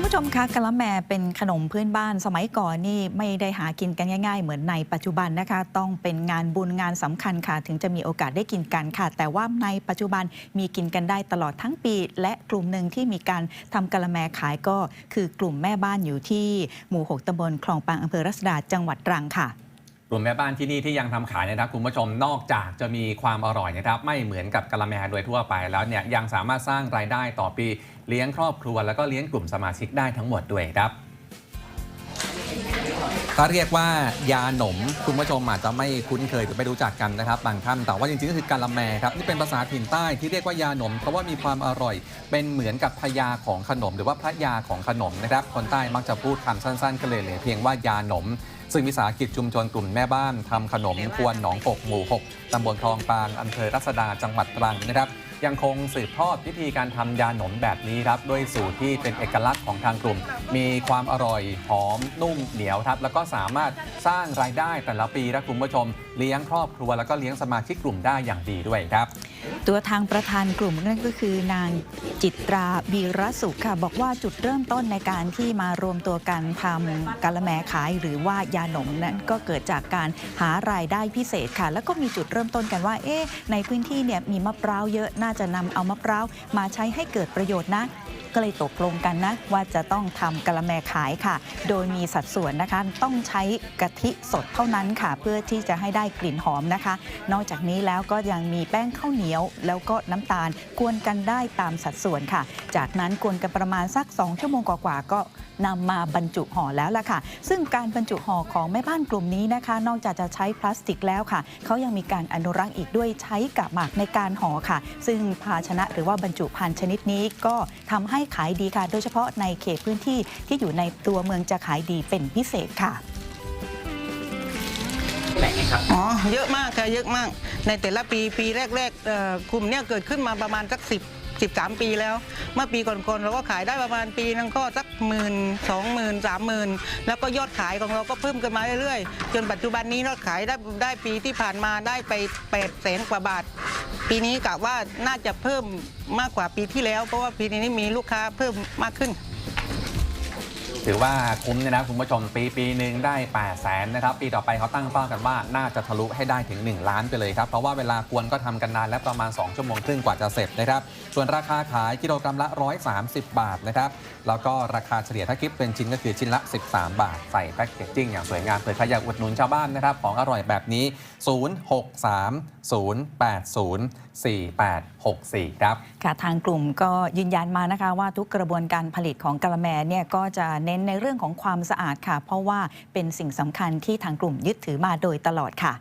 คุณผู้ชมคะกะละแมเป็นขนมพื้นบ้านสมัยก่อนนี่ไม่ได้หากินกันง่ายๆ เหมือนในปัจจุบันนะคะ ต้องเป็นงานบุญงานสำคัญค่ะ ถึงจะมีโอกาสได้กินกันค่ะ แต่ว่าในปัจจุบันมีกินกันได้ตลอดทั้งปี และกลุ่มหนึ่งที่มีการทำกะละแมขายก็คือกลุ่มแม่บ้านอยู่ที่หมู่ 6ตำบลคลองปางอำเภอรัศดาจังหวัดตรังค่ะ กลุ่มแม่บ้านที่นี่ที่ยังทำขายนะครับคุณผู้ชมนอกจากจะมีความอร่อยนะครับ ไม่เหมือนกับกะละแมโดยทั่วไปแล้วเนี่ยยังสามารถสร้างรายได้ต่อปีเลี้ยงครอบครัว แล้วก็เลี้ยงกลุ่มสมาชิกได้ทั้งหมดด้วยครับ ถ้าเรียกว่ายาหนมคุณผู้ชมอาจจะไม่คุ้นเคยหรือไม่รู้จักกันนะครับ บางท่านแต่ว่าจริงๆก็คือกะละแมครับนี่เป็นภาษาถิ่นใต้ที่เรียกว่ายาหนม เพราะว่ามีความอร่อย เป็นเหมือนกับพยาของขนม หรือว่าพระยาของขนมนะครับคนใต้มักจะพูดคำสั้นๆก็เลยเลือเพียงว่ายาหนมซึ่งวิสาหกิจชุมชนกลุ่มแม่บ้านทำขนมควนหนองปกหมู่ 6ตำบลคลองปางอำเภอรัศดาจังหวัดตรังนะครับ ยังคงสืบทอดพิธีการทำยาหนมแบบนี้ครับ ด้วยสูตรที่เป็นเอกลักษณ์ของทางกลุ่ม มีความอร่อยหอมนุ่มเหนียวครับแล้วก็สามารถสร้างรายได้แต่ละปีนะคุณผู้ชม เลี้ยงครอบครัวแล้วก็เลี้ยงสมาชิกกลุ่มได้อย่างดีด้วยครับ ตัวทางประธานกลุ่มนั่นก็คือนางจิตราบีรสุขค่ะ บอกว่าจุดเริ่มต้นในการที่มารวมตัวกันทำกะละแมขายหรือว่ายาหนมนั้นก็เกิดจากการหารายได้พิเศษค่ะ แล้วก็มีจุดเริ่มต้นกันว่า เอ๊ะในพื้นที่เนี่ยมีมะพร้าวเยอะน่าจะนำเอามะพร้าวมาใช้ให้เกิดประโยชน์นะก็เลยตกลงกันนะว่าจะต้องทำกะละแมขายค่ะ โดยมีสัดส่วนนะคะต้องใช้กะทิสดเท่านั้นค่ะ เพื่อที่จะให้ได้กลิ่นหอมนะคะ นอกจากนี้แล้วก็ยังมีแป้งข้าวเหนียว แล้วก็น้ำตาลกวนกันได้ตามสัดส่วนค่ะ จากนั้นกวนกันประมาณสัก 2 ชั่วโมงกว่าๆก็ นำมาบรรจุห่อแล้วล่ะค่ะ ซึ่งการบรรจุห่อของแม่บ้านกลุ่มนี้นะคะ นอกจากจะใช้พลาสติกแล้วค่ะ เขายังมีการอนุรักษ์อีกด้วยใช้กาบหมากในการห่อค่ะ ซึ่งภาชนะหรือว่าบรรจุภัณฑ์ชนิดนี้ก็ทำให้ขายดีค่ะ โดยเฉพาะในเขตพื้นที่ที่อยู่ในตัวเมืองจะขายดีเป็นพิเศษค่ะอ๋อ เยอะมากค่ะ เยอะมาก ในแต่ละปี ปีแรกๆเอ่อกลุ่มเนี้ยเกิดขึ้นมาประมาณสักสิบ 13 ปีแล้ว เมื่อปีก่อนๆเราก็ขายได้ประมาณปีนึงก็สักหมื่นสองหมื่นสามหมื่นแล้วก็ยอดขายของเราก็เพิ่มกันมาเรื่อยๆ จนปัจจุบันนี้ยอดขายได้ได้ปีที่ผ่านมาได้ไป8แสนกว่าบาท ปีนี้กะว่าน่าจะเพิ่มมากกว่าปีที่แล้ว เพราะว่าปีนี้มีลูกค้าเพิ่มมากขึ้น ถือว่าคุ้มเนี่ยนะคุณผู้ชมปีปีหนึ่งได้8 0 0แสนนะครับ ปีต่อไปเขาตั้งเป้ากันว่าน่าจะทะลุให้ได้ถึง 1 ล้านไปเลยครับ เพราะว่าเวลากวนก็ทำกันนานและประมาณ 2 ชั่วโมงครึ่งกว่าจะเสร็จนะครับ ส่วนราคาขายกิโลกรัมละ 130 บาทนะครับ แล้วก็ราคาเฉลี่ยถ้าคิดเป็นชิ้นก็คือชิ้นละ 13 บาท ใส่แพ็กเกจจิ้งอย่างสวยงามเผื่อใครอยากอุดหนุนชาวบ้านนะครับของอร่อยแบบนี้ 0630804864 ครับค่ะทางกลุ่มก็ยืนยันมานะคะว่าทุกกระบวนการผลิตของกะละแมเนี่ยก็จะเน้นในเรื่องของความสะอาดค่ะ เพราะว่าเป็นสิ่งสำคัญที่ทางกลุ่มยึดถือมาโดยตลอดค่ะ